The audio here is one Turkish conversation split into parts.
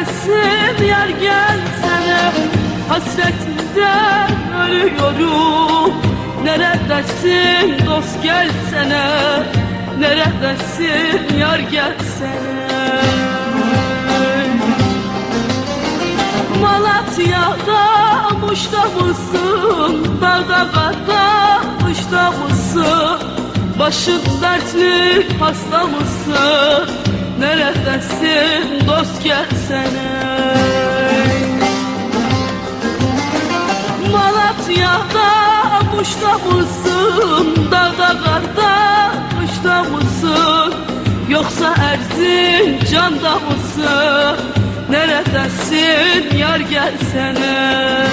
Neredesin yar gelsene Hasretinden ölüyorum Neredesin dost gelsene Neredesin yar gelsene Malatya'da Muş'ta mısın? Dağda karda Muş'ta mısın? Başın dertli hasta mısın? Dost gelsene Malatya'da Muş'ta mısın? Dağda karda Muş'ta mısın? Yoksa Erzincan'da mısın? Neredesin yar gelsene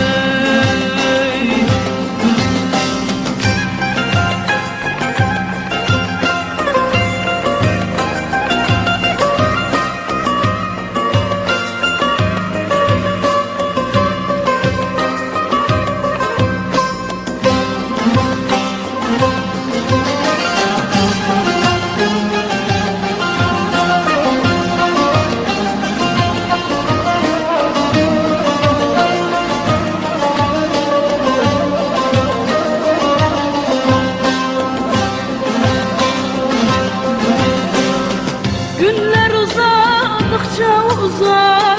uzadıkça uzar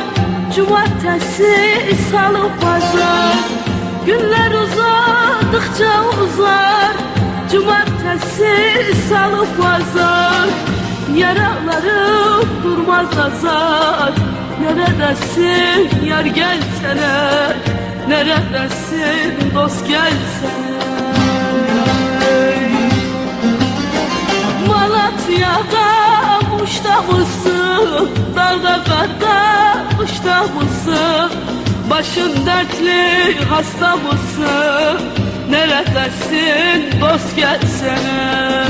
Cumartesi, salı, pazar. Günler uzadıkça uzar Cumartesi, salı, pazar. Yaralarım durmaz azar. Neredesin yar gelsene Neredesin dost gelsene? Malatya'da Muş'ta mısın? Dağda karda Muş'ta mısın? Başın dertli hasta mısın? Neredesin dost gelsene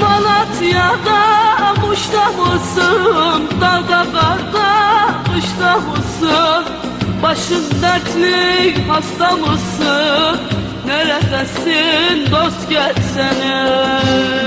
Malatya'da Muş'ta mısın? Dağda karda Muş'ta mısın? Başın dertli hasta mısın? Neredesin dost gelsene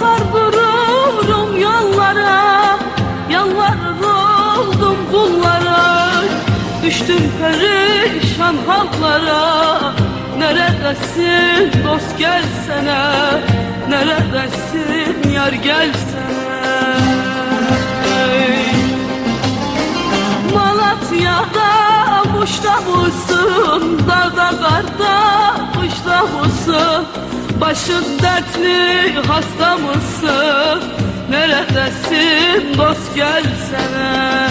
Bakar dururum yollara Yalvarır oldum bunlara Düştüm perişan hallara Neredesin dost gelsene Neredesin yar gelsene Malatya'da Muş'ta mısın? Dağda karda Muş'ta mısın? Başın dertli hasta mısın? Neredesin dost gelsene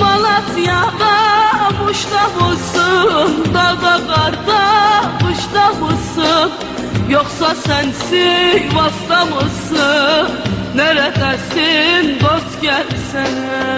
Malatya'da Muş'ta mısın? Dağda karda Muş'ta mısın? Yoksa sen Sivas'ta mısın? Neredesin dost gelsene